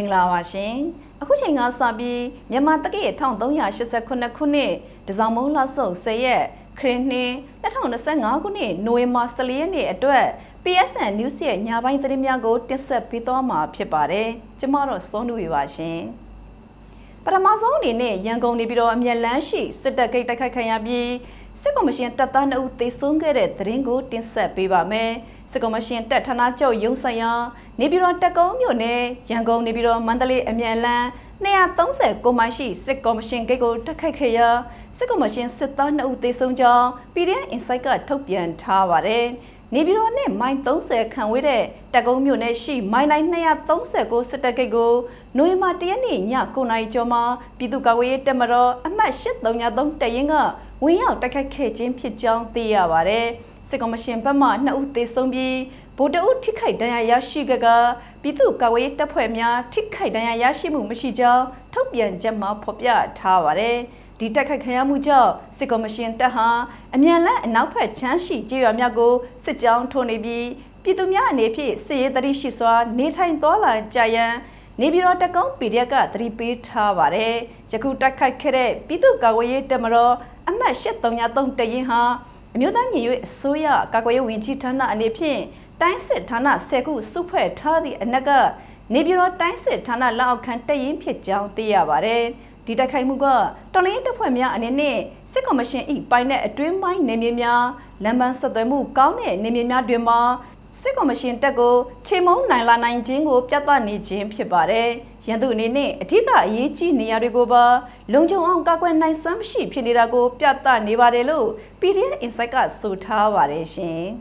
င်္ဂလာပါရှင်အခုချိန်ကစပြီးမြန်မာတက္ကရာ1389ခုနှစ်ဒီဇင်ဘာလဆုပ်10ရက်ခရစ်နှစ်2025ခုနှစ်နိုဝင်ဘာ14ရက်နေ့အတွက် PSN News ရဲ့ညပိုင်းသတင်းများကိုတင်ဆက်ပေးသွားမှာဖြစ်ပါတယ်ကျမတို့စောနူရပါရှင်ပထမဆုံးအနေနဲ့ရန်ကုန်နေပြီးတော့အမျက်လန်းရှိစစ်တပ်ဂိတ်တိုက်ခိုက်ခံရပြီးစစ်ကော်မရှင်တပ်သား2ဦးသေဆုံးခဲ့တဲ့သတင်းကိုတင်ဆက်ပေးပါမယ်။ စစ်ကော်မရှင်တပ်ဌာနချုပ်ရုံးဆိုင်ရာနေပြည်တော်တက်ကုန်းမြို့နယ်ရန်ကုန်နေပြည်တော်မန္တလေးအမြန်လန်း230ကိုမိုင်ရှိစစ်ကော်မရှင်ဂိတ်ကိုတက်ခိုက်ခဲ့ရာစစ်ကော်မရှင်စစ်သား2ဦးသေဆုံးကြောင်း PDF Insight ကထုတ်ပြန်ထားပါတယ်။နေပြည်တော်နဲ့မိုင်30ခန့်ဝေးတဲ့တက်ကုန်းမြို့နယ်ရှိမိုင်တိုင်း239စစ်တပ်ဂိတ်ကိုနိုဝင်ဘာ1ရက်နေ့ည9:00နာရီကျော်မှာပြည်သူ့ကာကွယ်ရေးတပ်မတော်အမှတ်833တပ်ရင်းကဝင်ရောက်တိုက်ခိုက်ခဲ့ခြင်းဖြစ်ကြောင်းသိရပါတယ်။ စစ်ကော်မရှင်ဘက်မှ2ဦးသေဆုံးပြီးဗိုလ်တအုပ်ထိခိုက်ဒဏ်ရာရရှိကြကပြည်သူ့ကာကွယ်ရေးတပ်ဖွဲ့များထိခိုက်ဒဏ်ရာရရှိမှုမရှိကြောင်းထုတ်ပြန်ချက်မှာဖော်ပြထားပါတယ်။ဒီတက်ခတ်ခံရမှုကြောင့်စစ်ကော်မရှင်တပ်ဟာအမြန်လန်းအနောက်ဘက်ချမ်းရှိကြေးရွာများကိုစစ်ကြောင်းထိုးနေပြီးပြည်သူများအနေဖြင့်စစ်ရေးတရိရှိစွာနေထိုင်သွားလာကြရန်နေပြည်တော်တကုန်းပီဒီအက်ကသတိပေးထားပါတယ်။ယခုတိုက်ခိုက်ခဲ့တဲ့ပြည်သူ့ကာကွယ်ရေးတပ်မတော်အမှတ်8333တရင်ဟာ အမျိုးသားညီညွတ်အစိုးရကာကွယ်ရေးဝန်ကြီးဌာနအနေဖြင့်တိုင်းစစ်ဌာန10ခုစုဖွဲ့ထားသည့်အနက်ကနေပြည်တော်တိုင်းစစ်ဌာနလက်အောက်ခံတရင်ဖြစ်ကြောင်းသိရပါတယ်။ဒီတိုက်ခိုက်မှုကတော်လိုင်းတပ်ဖွဲ့များအနေနဲ့စစ်ကော်မရှင်၏ပိုင်းတဲ့အတွင်းပိုင်းနေမြေများလမ်းပန်းဆက်သွယ်မှုကောင်းတဲ့နေမြေများတွင်မှာ စစ်ကော်မရှင်တပ်ကိုခြေမုံနိုင်လာနိုင်ခြင်းကိုပြသနေခြင်းဖြစ်ပါတယ်။ရန်သူအနေနဲ့အထက်ကအရေးကြီးနေရာတွေကိုပါလုံခြုံအောင်ကာကွယ်နိုင်စွမ်းမရှိဖြစ်နေတာကို ပြသနေပါတယ်လို့ PDF Insight ကဆိုထားပါတယ်ရှင်။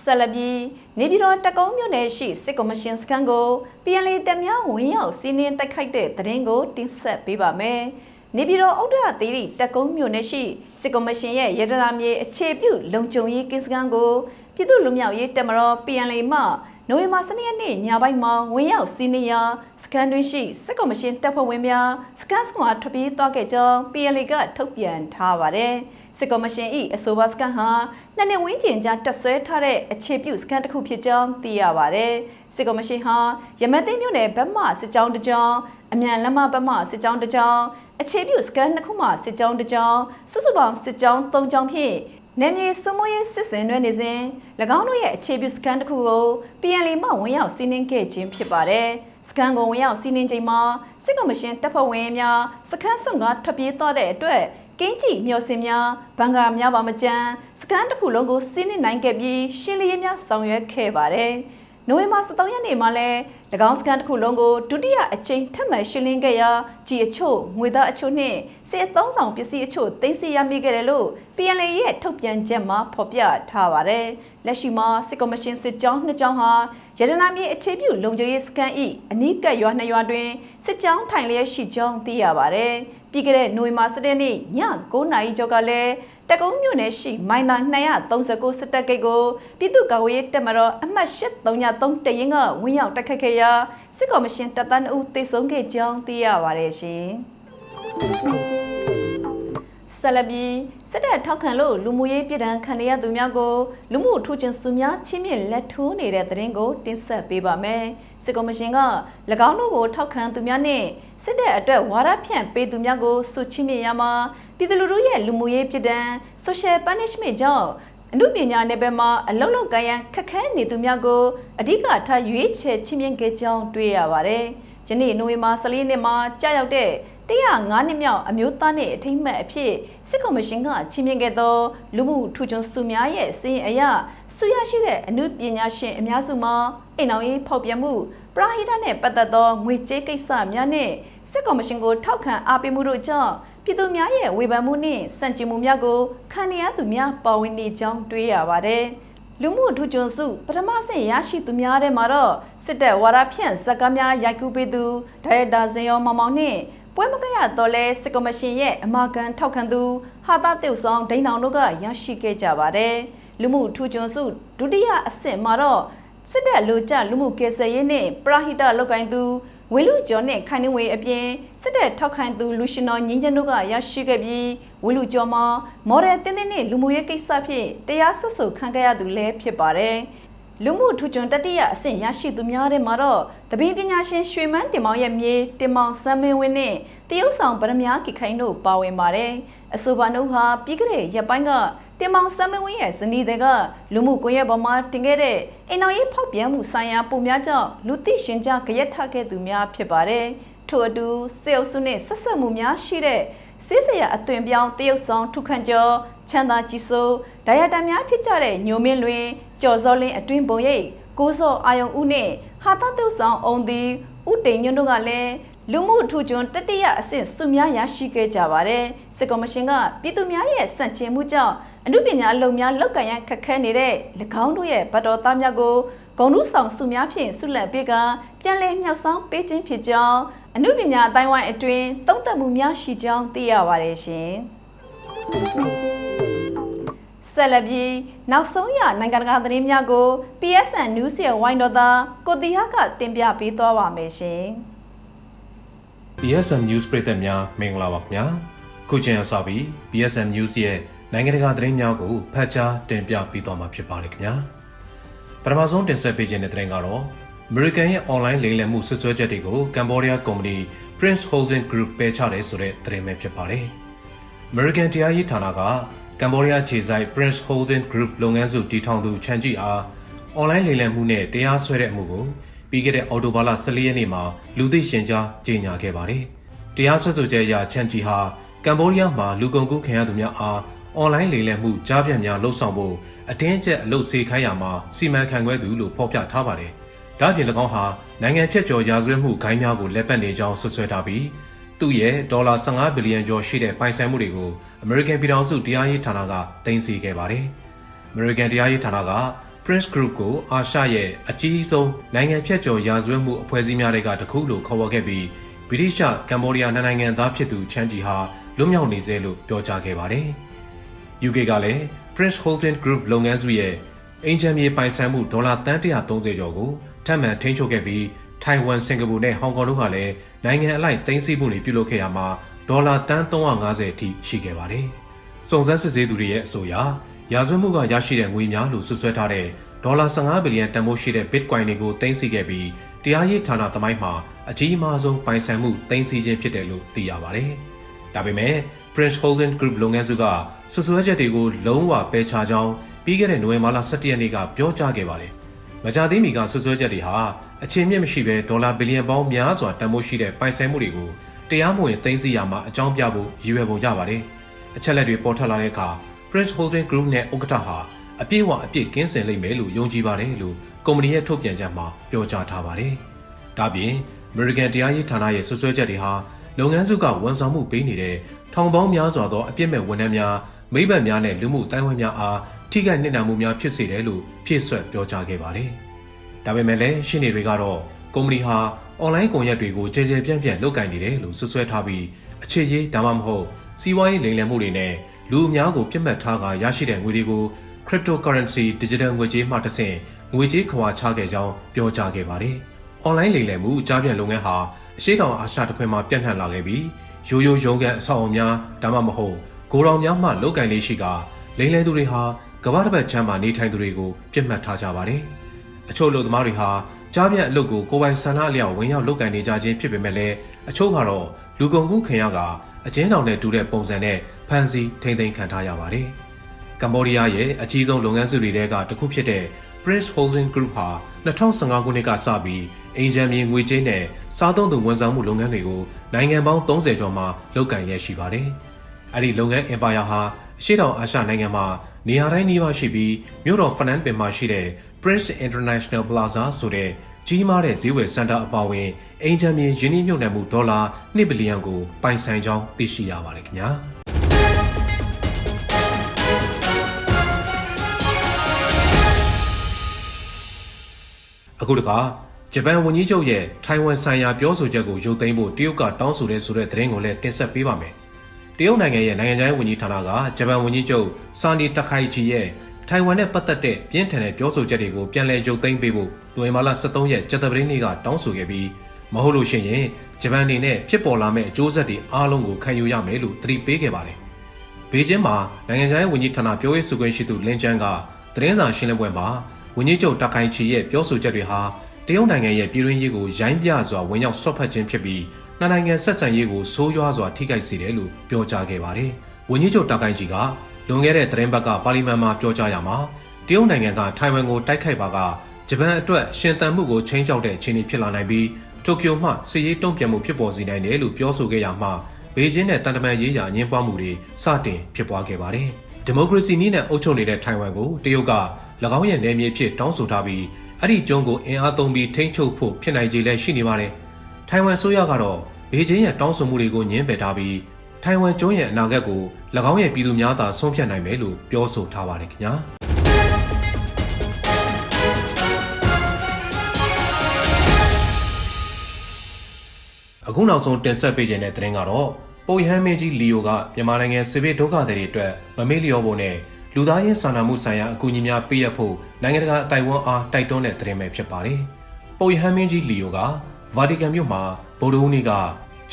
ဆလဘီနေပြည်တော်တကုံးမြို့နယ်ရှိစစ်ကော်မရှင်စခန်းကို PLA တပ်များဝင်ရောက်စီးနင်းတိုက်ခိုက်တဲ့သတင်းကိုတင်ဆက်ပေးပါမယ်။ နေပြည်တော်ဥဒ္ဒရာသီရိတက်ကုန်းမြို့နယ်ရှိစစ်ကော်မရှင်ရဲ့ရတနာမြေအခြေပြုလုံခြုံရေးကင်းစခန်းကိုပြည်သူ့လူမျိုးရေးတက်မတော် PNL မှနိုဝင်ဘာ12ရက်နေ့ညပိုင်းမှာဝင်ရောက်စီးနင်းရာစကန်တွင်းရှိစစ်ကော်မရှင်တပ်ဖွဲ့ဝင်များစကန်စကွာထွက်ပြေးသွားခဲ့ကြောင်း PNL ကထုတ်ပြန်ထားပါတယ်။စစ်ကော်မရှင်၏အဆိုပါစကန်ဟာနှစ်နှစ်ဝန်းကျင်ကြားတက်ဆွဲထားတဲ့အခြေပြုစကန်တစ်ခုဖြစ်ကြောင်းသိရပါတယ်။စစ်ကော်မရှင်ဟာရမသိမ်းမြို့နယ်ဗတ်မစစ်ကြောင်းတစ်ကြောင်းအမြန်လက်မဗတ်မစစ်ကြောင်းတစ်ကြောင်း အခြေပြုစကန်နှစ်ခုမှစစ်ကြောင်းတစ်ကြောင်းစုစုပေါင်းစစ်ကြောင်း၃ကြောင်းဖြင့်နယ်မြေစုမွေးစစ်စင်တွေနေစဉ်၎င်းတို့ရဲ့အခြေပြုစကန်တစ်ခုကို PNL မှဝင်ရောက်စီးနင်းခဲ့ခြင်းဖြစ်ပါတယ်။စကန်ကိုဝင်ရောက်စီးနင်းချိန်မှာစစ်ကော်မရှင်တပ်ဖွဲ့ဝင်များစခန်းစွန့်ကထွက်ပြေးသွားတဲ့အတွက်ကင်းကြည့်မျောစင်များဘန်ကာများပါမကြမ်းစကန်တစ်ခုလုံးကိုစီးနင်းနိုင်ခဲ့ပြီးရှင်းလင်းရေးများဆောင်ရွက်ခဲ့ပါတယ်။ နိုဝင်ဘာ23ရက်နေ့မှာလဲ၎င်းစကန်တစ်ခုလုံးကိုဒုတိယအကြိမ်ထပ်မံရှင်းလင်းခဲ့ရာကြီးအချို့ငွေသားအချို့နှင့်စစ်အသုံးဆောင်ပစ္စည်းအချို့သိမ်းဆည်းရမိခဲ့တယ်လို့ PNL ရဲ့ထုတ်ပြန်ချက်မှာဖော်ပြထားပါတယ်။လက်ရှိမှာစစ်ကော်မရှင်စစ်ကြောင်းနှစ်ကြောင်းဟာရတနာမြေအခြေပြုလုံခြုံရေးစကန်၏အနီးကပ်ရွာနှစ်ရွာတွင်စစ်ကြောင်းထိုင်လျက်ရှိကြောင်းသိရပါတယ်။ပြီးခဲ့တဲ့နိုဝင်ဘာ17ရက်နေ့ည9:00နာရီကျော်ကလည်း တကုံးမြို့နယ်ရှိမိုင်နာ239စစ်တပ်ဂိတ်ကိုပြည်သူ့ကာကွယ်ရေးတပ်မတော်အမှတ်833တရင်ကဝင်ရောက်တိုက်ခတ်ခဲ့ရာစစ်ကော်မရှင်တပ်သား2ဦးသေဆုံးခဲ့ကြောင်းသိရပါတယ်ရှင် ဆလဘီစစ်တပ်ထောက်ခံလို့လူမှုရေးပြည်ဒဏ်ခံရသူများကိုလူမှုထူးချွန်စုများချင်းမြင့်လက်ထိုးနေတဲ့သတင်းကိုတင်ဆက်ပေးပါမယ်။စစ်ကော်မရှင်က၎င်းတို့ကိုထောက်ခံသူများနဲ့စစ်တပ်အတွက်ဝါဒဖြန့်ပေးသူများကိုစုချင်းမြင့်ရမှာပြည်သူလူထုရဲ့လူမှုရေးပြည်ဒဏ် social punishment ကြောင့်အမှုပညာနယ်ပယ်မှာအလုံးလုံးကိုင်းရန်ခက်ခဲနေသူများကိုအဓိကထားရွေးချယ်ချင်းမြင့်ခဲ့ကြောင်းတွေ့ရပါတယ်။ယနေ့နိုဝင်ဘာ14ရက်နေ့မှာကြာရောက်တဲ့ 105နှစ်မြောက်အမျိုးသားနေ့အထိမ်းအမှတ်အဖြစ်စစ်ကော်မရှင်ကချီးမြှင့်ခဲ့သောလူမှုထူးချွန်စုများရဲ့စီရင်အရဆူရရှိတဲ့အမှုပညာရှင်အများစုမှာအိမ်အောင်ရေးဖောက်ပြန်မှုပရာဟိတနဲ့ပတ်သက်သောငွေကြေးကိစ္စများနဲ့စစ်ကော်မရှင်ကိုထောက်ခံအားပေးမှုတို့ကြောင့်ပြည်သူများရဲ့ဝေဖန်မှုနှင့်စန့်ကျင်မှုများကိုခံရသူများပါဝင်နေကြောင်းတွေ့ရပါတယ်။လူမှုထူးချွန်စုပထမဆင့်ရရှိသူများထဲမှာတော့စစ်တပ်ဝါရဖြန့်ဇက်ကားများရိုက်ကူးပေးသူဒါရိုက်တာဇင်ယောမောင်မောင်နှင့် ပွဲမကရတော့လဲစစ်ကော်မရှင်ရဲ့အမာကန်ထောက်ခံသူဟာတာတေုဆောင်ဒိန်းအောင်တို့ကရရှိခဲ့ကြပါတယ်။လူမှုထူးချွန်စုဒုတိယအဆင့်မှာတော့စစ်တပ်လူကြလူမှုကေဆယ်ရေးနှင့်ပရာဟိတလောက်ကိုင်းသူဝေလူကျော်နဲ့ခိုင်နှင်းဝေအပြင်စစ်တပ်ထောက်ခံသူလူရှင်တော်ငင်းချန်တို့ကရရှိခဲ့ပြီးဝေလူကျော်မှာမော်ဒယ်တင်းတင်းနဲ့လူမှုရေးကိစ္စဖြင့်တရားစွပ်ဆိုခံခဲ့ရသူလည်းဖြစ်ပါတယ်။ဒ လူမှုထူးချွန်တတိယအဆင့်ရရှိသူများထဲမှာတော့တပင်းပညာရှင်ရွှေမန်းတင်မောင်ရဲ့မြေတင်မောင်စမ်းမင်းဝင်းနဲ့တရုတ်ဆောင်ဗရမ ्या ခိခိုင်တို့ပါဝင်ပါတယ်။အဆိုပါနှုတ်ဟာပြီးကြတဲ့ရက်ပိုင်းကတင်မောင်စမ်းမင်းဝင်းရဲ့ဇနီးတဲ့ကလူမှုကွန်ရက်ပေါ်မှာတင်ခဲ့တဲ့အင်တော်ရေးဖောက်ပြန်မှုဆိုင်ရာပုံများကြောင့်လူသိရှင်ကြားကြရက်ထခဲ့သူများဖြစ်ပါတယ်။ထို့အတူစေအုပ်စုနဲ့ဆက်ဆက်မှုများရှိတဲ့စစ်စရာအသွင်ပြောင်းတရုတ်ဆောင်ထုခန့်ကျော်ချမ်းသာကြီးစိုးဒါရတာများဖြစ်ကြတဲ့ညိုမင်းလွင် ကျော်စောလင်းအတွင်ပုံရိပ်ကိုစောအာယုံဦးနဲ့ဟာတတုတ်ဆောင်အုံဒီဥတိန်ညွန်းတို့ကလည်းလူမှုထူးချွန်တတိယအဆင့်စုများရရှိခဲ့ကြပါတယ်စစ်ကော်မရှင်ကပြည်သူများရဲ့စန့်ကျင်မှုကြောင့်အမှုပညာအလုံများလောက်ကန်ရန်ခက်ခဲနေတဲ့၎င်းတို့ရဲ့ဗတ်တော်သားများကိုဂုံလူဆောင်စုများဖြင့်ဆုလက်ပေးကပြန်လည်မြောက်ဆောင်ပေးခြင်းဖြစ်ကြောင်းအမှုပညာအတိုင်းဝိုင်းအတွင်းသုံးသပ်မှုများရှိကြောင်းသိရပါတယ်ရှင် ဆက်လက်ပြီးနောက်ဆုံးရနိုင်ငံတကာသတင်းများကို PSN News ရဲ့ဝိုင်းတော်သားကိုတီဟာကတင်ပြပေးသွားပါမယ်ရှင်။ BSM News ပရိသတ်များမင်္ဂလာပါခင်ဗျာခုချိန်အစပြီး BSM News ရဲ့နိုင်ငံတကာသတင်းများကိုဖတ်ကြားတင်ပြပေးသွားမှာဖြစ်ပါတယ်ခင်ဗျာပထမဆုံးတင်ဆက်ပေးခြင်းတဲ့သတင်းကတော့ American ရဲ့ online လိမ်လည်မှုဆွဆွဲချက်တွေကိုကမ်ဘောဒီးယားကုမ္ပဏီ Prince Holding Group ပယ်ချတယ်ဆိုတဲ့သတင်းပဲဖြစ်ပါတယ် American တရားရေးဌာနက ကမ်ဘောဒီးယားခြေဆိုင် Prince Holding Group လုပ်ငန်းစုတည်ထောင်သူချန်ကြီးအား online လိမ်လည်မှုနဲ့တရားစွဲတဲ့အမှုကိုပြီးခဲ့တဲ့အော်တိုဘာလ14ရက်နေ့မှာလူသိရှင်ကြားကြေညာခဲ့ပါတယ်။တရားစွဲဆိုချက်အရချန်ဂျီဟာကမ်ဘောဒီးယားမှာလူကုန်ကူးခံရသူများအားအွန်လိုင်းလိမ်လည်မှုကြားပြတ်များလှုပ်ဆောင်ဖို့အတင်းကျပ်အလုပ်စေခိုင်းရမှာစီမံခန့်ခွဲသူလို့ဖော်ပြထားပါတယ်။ဒါ့အပြင်၎င်းဟာနိုင်ငံဖြတ်ကျော်ရာဇဝတ်မှုဂိုင်းများကိုလက်ပတ်နေကြောင်းဆွဆွဲထားပြီး သူ့ရဲ့ဒေါ်လာ15ဘီလီယံကျော်ရှိတဲ့ပိုင်ဆိုင်မှုတွေကို American ပြည်ထောင်စုတရားရေးဌာနကတင်စီခဲ့ပါတယ်။ American တရားရေးဌာနက Prince Group ကိုအာရှရဲ့အကြီးဆုံးနိုင်ငံဖြတ်ကျော်ရာဇဝတ်မှုအဖွဲ့အစည်းများတွေကတခုလို့ခေါ်ဝေါ်ခဲ့ပြီးဗြိတိရှကမ်ဘောဒီးယားနိုင်ငံသားဖြစ်သူချန်ဂျီဟာလွတ်မြောက်နေစေလို့ပြောကြားခဲ့ပါတယ်။ UK ကလည်း Prince Holding Group လုပ်ငန်းစုရဲ့အင်ဂျင်မြေပိုင်ဆိုင်မှုဒေါ်လာတန်130ကျော်ကိုထပ်မံထိန်းချုပ်ခဲ့ပြီး ထိုင်ဝမ်စင်ကာပူနဲ့ဟောင်ကောင်တို့ကလည်းနိုင်ငံအလိုက်သိမ်းဆည်းမှုတွေပြုလုပ်ခဲ့ရမှာဒေါ်လာတန်350အထိရှိခဲ့ပါတယ်။စုံစမ်းစစ်ဆေးသူတွေရဲ့အဆိုအရရာဇဝတ်မှုကရရှိတဲ့ငွေများလို့ဆွဆွဲထားတဲ့ဒေါ်လာ15ဘီလီယံတန်ဖိုးရှိတဲ့ Bitcoin တွေကိုသိမ်းဆည်းခဲ့ပြီးတရားရေးဌာနသမိုင်းမှာအကြီးအမားဆုံးပိုင်ဆိုင်မှုသိမ်းဆည်းခြင်းဖြစ်တယ်လို့သိရပါတယ်။ဒါပေမဲ့ Prince Holding Group လုပ်ငန်းစုကဆွဆွဲချက်တွေကိုလုံးဝပယ်ချကြောင်းပြီးခဲ့တဲ့နိုဝင်ဘာလ17ရက်နေ့ကပြောကြားခဲ့ပါတယ်။ မကြသေးမီကဆွဆွဲချက်တွေဟာအခြေမြင့်မရှိဘဲဒေါ်လာဘီလီယံပေါင်းများစွာတန်ဖိုးရှိတဲ့ပိုင်ဆိုင်မှုတွေကိုတရားမဝင်သိမ်းဆည်းရမှာအကြောင်းပြဖို့ရည်ရွယ်ပုံရပါတယ်။အချက်လက်တွေပေါ်ထွက်လာတဲ့အခါ Prince Holding Group နဲ့ဥက္ကဋ္ဌဟာအပြည့်အဝအပြည့်ကင်းစင်လိမ့်မယ်လို့ယုံကြည်ပါတယ်လို့ကုမ္ပဏီရဲ့ထုတ်ပြန်ချက်မှာပြောကြားထားပါတယ်။ဒါပြင် American တရားရေးဌာနရဲ့ဆွဆွဲချက်တွေဟာလုပ်ငန်းစုကဝန်ဆောင်မှုပေးနေတဲ့ထောင်ပေါင်းများစွာသောအပြစ်မဲ့ဝန်ထမ်းများမိဘများနဲ့လူမှုတိုင်းဝန်းများအား ထိခိုက်နစ်နာမှုများဖြစ်စေတယ်လို့ဖြည့်ဆွက်ပြောကြားခဲ့ပါတယ်။ဒါပေမဲ့လည်းရှင်းနေတွေကတော့ကုမ္ပဏီဟာအွန်လိုင်းကွန်ရက်တွေကိုကြဲကြဲပြန့်ပြန့်လုပ်ကင်နေတယ်လို့ဆွဆွဲထားပြီးအခြေရေးဒါမှမဟုတ်စီးပွားရေးလိမ်လည်မှုတွေနဲ့လူအများကိုပြစ်မှတ်ထားကရရှိတဲ့ငွေတွေကို cryptocurrency digital ငွေကြေးမှတစ်ဆင့်ငွေကြေးခွာချခဲ့ကြောင်းပြောကြားခဲ့ပါတယ်။ online လိမ်လည်မှုကြားပြန့်လုပ်ငန်းဟာအရှိတောင်အာရှတစ်ခွင်မှာပြန့်နှံ့လာခဲ့ပြီးရိုးရိုးရုံးကန်အဆောက်အအုံများဒါမှမဟုတ်ဂိုတော်များမှလုတ်ကင်လေးရှိကလိမ်လည်သူတွေဟာ ကမ္ဘာတစ်ပတ်ချမ်းမှာနေထိုင်သူတွေကိုပြစ်မှတ်ထားကြပါတယ်။အချို့လူသမားတွေဟာကြားပြန့်အလုပ်ကိုကိုယ်ပိုင်ဆန္ဒအလျောက်ဝင်ရောက်လုပ်ကင်နေကြခြင်းဖြစ်ပေမဲ့လည်းအချို့ကတော့လူကုန်ကူးခင်ရကအကျဉ်းထောင်နဲ့တူတဲ့ပုံစံနဲ့ဖမ်းဆီးထိန်းသိမ်းခံထားရပါတယ်။ကမ္ဘောဒီးယားရဲ့အကြီးဆုံးလုပ်ငန်းစုတွေထဲကတစ်ခုဖြစ်တဲ့ Prince Holding Group ဟာ2015ခုနှစ်ကစပြီးအင်ဂျင်မြေငွေကြေးနဲ့စားသုံးသူဝန်ဆောင်မှုလုပ်ငန်းတွေကိုနိုင်ငံပေါင်း30ကျော်မှာလုပ်ကိုင်ရရှိပါတယ်။အဲ့ဒီလုပ်ငန်း Empire ဟာအရှေ့တောင်အာရှနိုင်ငံမှာ နေရာတိုင်းနီးပါးရှိပြီးမြို့တော်ဖနန်ပင်မှာရှိတဲ့ Prince International Plaza ဆိုတဲ့ကြီးမားတဲ့ဈေးဝယ်စင်တာအပါအဝင်အင်ဂျင်မြေယင်းနှိမ့်မြုပ်နှံမှုဒေါ်လာ1ဘီလီယံကိုပိုင်ဆိုင်ကြောင်းသိရှိရပါတယ်ခင်ဗျာ။အခုတခါဂျပန်ဝန်ကြီးချုပ်ရဲ့ထိုင်ဝမ်ဆိုင်ရာပြောဆိုချက်ကိုရုပ်သိမ်းဖို့တရုတ်ကတောင်းဆိုတဲ့ဆိုတဲ့သတင်းကိုလည်းတင်ဆက်ပေးပါမယ်။ တရုတ်နိုင်ငံရဲ့နိုင်ငံခြားရေးဝန်ကြီးဌာနကဂျပန်ဝန်ကြီးချုပ်ဆာနီတခိုင်ဂျီရဲ့ထိုင်ဝမ်နဲ့ပတ်သက်တဲ့ပြင်းထန်တဲ့ပြောဆိုချက်တွေကိုပြန်လည်ရုပ်သိမ်းပေးဖို့နိုဝင်ဘာလ23ရက်ကြာသပတေးနေ့ကတောင်းဆိုခဲ့ပြီးမဟုတ်လို့ရှိရင်ဂျပန်အနေနဲ့ဖြစ်ပေါ်လာမယ့်အကျိုးဆက်တွေအားလုံးကိုခံယူရမယ်လို့သတိပေးခဲ့ပါတယ်။ဘေကျင်းမှာနိုင်ငံခြားရေးဝန်ကြီးဌာနပြောရေးဆိုခွင့်ရှိသူလင်ချန်ကသတင်းစာရှင်းလင်းပွဲမှာဝန်ကြီးချုပ်တာခိုင်ချီရဲ့ပြောဆိုချက်တွေဟာတရုတ်နိုင်ငံရဲ့ပြည်တွင်းရေးကိုရိုင်းပြစွာဝင်ရောက်ဆွတ်ဖက်ခြင်းဖြစ်ပြီး နှစ်နိုင်ငံဆက်ဆံရေးကိုဆိုးရွားစွာထိခိုက်စေတယ်လို့ပြောကြားခဲ့ပါတယ်။ဝန်ကြီးချုပ်တာခိုင်ချီကလွန်ခဲ့တဲ့သတင်းပတ်ကပါလီမန်မှာပြောကြားရမှာတရုတ်နိုင်ငံကထိုင်ဝမ်ကိုတိုက်ခိုက်ပါကဂျပန်အတွက်ရှင်သန်မှုကိုချိန်ချောက်တဲ့အခြေအနေဖြစ်လာနိုင်ပြီးတိုကျိုမှစစ်ရေးတုံ့ပြန်မှုဖြစ်ပေါ်စေနိုင်တယ်လို့ပြောဆိုခဲ့ရမှာဘေကျင်းနဲ့တန်တမန်ရေးရာအငင်းပွားမှုတွေစတင်ဖြစ်ပွားခဲ့ပါတယ်။ဒီမိုကရေစီနည်းနဲ့အုပ်ချုပ်နေတဲ့ထိုင်ဝမ်ကိုတရုတ်က၎င်းရဲ့နယ်မြေဖြစ်တောင်းဆိုထားပြီးအဲ့ဒီကျွန်းကိုအင်အားသုံးပြီးထိန်းချုပ်ဖို့ဖြစ်နိုင်ခြေလည်းရှိနေပါတယ်။ ထိုင်ဝမ်ဆိုရကတော့ဘေကျင်းရဲ့တောင်းဆိုမှုတွေကိုညှင်းပယ်ထားပြီးထိုင်ဝမ်ကျွန်းရဲ့အနာဂတ်ကို၎င်းရဲ့ပြည်သူများသာဆုံးဖြတ်နိုင်မယ်လို့ပြောဆိုထားပါတယ်ခင်ဗျာ။အခုနောက်ဆုံးတင်ဆက်ပေးခြင်းတဲ့သတင်းကတော့ပုံရဟန်းမင်းကြီးလီယိုကမြန်မာနိုင်ငံစစ်ဘေးဒုက္ခသည်တွေအတွက်မမေ့လျော့ဖို့နဲ့လူသားချင်းစာနာမှုဆိုင်ရာအကူအညီများပေးအပ်ဖို့နိုင်ငံတကာအတိုင်းအဝန်အားတိုက်တွန်းတဲ့သတင်းပဲဖြစ်ပါတယ်။ပုံရဟန်းမင်းကြီးလီယိုက ဗာတီကန်မြို့မှာဗုဒ္ဓဟူးနေ့က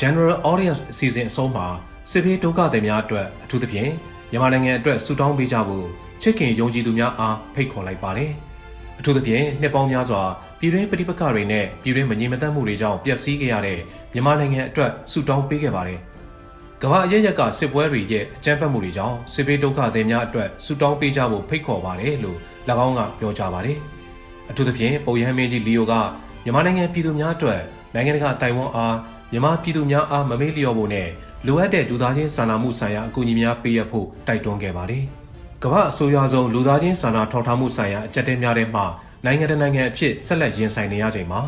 General Audience အစီအစဉ်အဆုံးမှာစစ်ဘေးဒုက္ခသည်များအတွက်အထူးသဖြင့်မြန်မာနိုင်ငံအတွက်ဆုတောင်းပေးကြဖို့ချစ်ခင်ယုံကြည်သူများအားဖိတ်ခေါ်လိုက်ပါတယ်။အထူးသဖြင့်နှစ်ပေါင်းများစွာပြည်တွင်းပဋိပက္ခတွေနဲ့ပြည်တွင်းမငြိမ်မသက်မှုတွေကြောင့်ပျက်စီးခဲ့ရတဲ့မြန်မာနိုင်ငံအတွက်ဆုတောင်းပေးခဲ့ပါတယ်။ကမ္ဘာအရရက်ကစစ်ပွဲတွေရဲ့အကြမ်းဖက်မှုတွေကြောင့်စစ်ဘေးဒုက္ခသည်များအတွက်ဆုတောင်းပေးကြဖို့ဖိတ်ခေါ်ပါတယ်လို့၎င်းကပြောကြားပါတယ်။အထူးသဖြင့်ပုံရဟန်းမင်းကြီးလီယိုက မြန်မာနိုင်ငံပြည်သူများအတွက်နိုင်ငံတကာတိုင်ဝမ်အားမြန်မာပြည်သူများအားမမေ့လျော့ဖို့နဲ့လိုအပ်တဲ့လူသားချင်းစာနာမှုဆိုင်ရာအကူအညီများပေးအပ်ဖို့တိုက်တွန်းခဲ့ပါတယ်။ကမ္ဘာအဆိုးရွားဆုံးလူသားချင်းစာနာထောက်ထားမှုဆိုင်ရာအကြက်တဲများထဲမှာနိုင်ငံတစ်နိုင်ငံအဖြစ်ဆက်လက်ရင်ဆိုင်နေရချိန်မှာ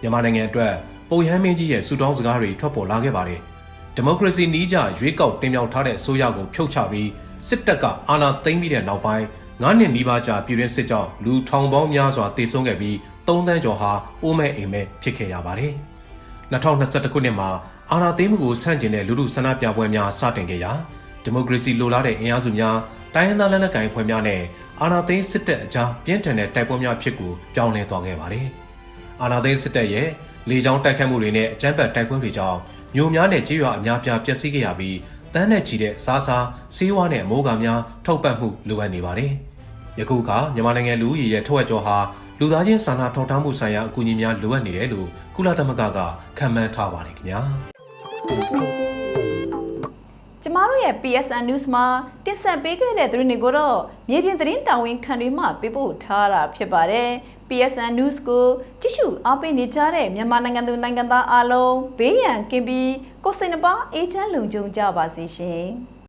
မြန်မာနိုင်ငံအတွက်ပုံရဟန်းမင်းကြီးရဲ့ဆူတောင်းစကားတွေထွက်ပေါ်လာခဲ့ပါတယ်။ဒီမိုကရေစီနီးကျရွေးကောက်တင်မြှောက်ထားတဲ့အစိုးရကိုဖြုတ်ချပြီးစစ်တပ်ကအာဏာသိမ်းပြီးတဲ့နောက်ပိုင်း9နှစ်နီးပါးကြာပြည်တွင်းစစ်ကြောင့်လူထောင်ပေါင်းများစွာတေဆုံးခဲ့ပြီး 3သန်းကျော်ဟာအိုးမဲ့အိမ်မဲ့ဖြစ်ခဲ့ရပါတယ်။2021ခုနှစ်မှာအာဏာသိမ်းမှုကိုဆန့်ကျင်တဲ့လူထုဆန္ဒပြပွဲများစတင်ခဲ့ရာဒီမိုကရေစီလိုလားတဲ့အင်အားစုများတိုင်းရင်းသားလက်နက်ကိုင်ဖွဲ့များနဲ့အာဏာသိမ်းစစ်တပ်အကြားပြင်းထန်တဲ့တိုက်ပွဲများဖြစ်ကိုပြောင်းလဲသွားခဲ့ပါတယ်။အာဏာသိမ်းစစ်တပ်ရဲ့လေကြောင်းတိုက်ခတ်မှုတွေနဲ့အကြမ်းဖက်တိုက်ပွဲတွေကြောင့်မြို့များနဲ့ကြေးရွာအများပြားပျက်စီးခဲ့ရပြီးတန်းနဲ့ချီတဲ့အစားအစာဆေးဝါးနဲ့အမိုးကာများထောက်ပံ့မှုလိုအပ်နေပါတယ်။ယခုကမြန်မာနိုင်ငံလူဦးရေရဲ့ထက်ဝက်ကျော်ဟာလူသားချင်းစာနာထောက်ထားမှုဆိုင်ရာအကူအညီများလိုအပ်နေတယ်လို့ကုလသမဂ္ဂကခန့်မှန်းထားပါတယ်ခင်ဗျာ။ကျမတို့ရဲ့ PSN News မှာတင်ဆက်ပေးခဲ့တဲ့သတင်းတွေကိုတော့မြေပြင်သတင်းတာဝန်ခံတွေမှပေးပို့ထားတာဖြစ်ပါတယ်။ PSN News ကိုကြည့်ရှုအားပေးနေကြတဲ့မြန်မာနိုင်ငံသူနိုင်ငံသားအားလုံးဘေးရန်ကင်းပြီးကိုယ်စိတ်နှပါအေးချမ်းလုံခြုံကြပါစေရှင်။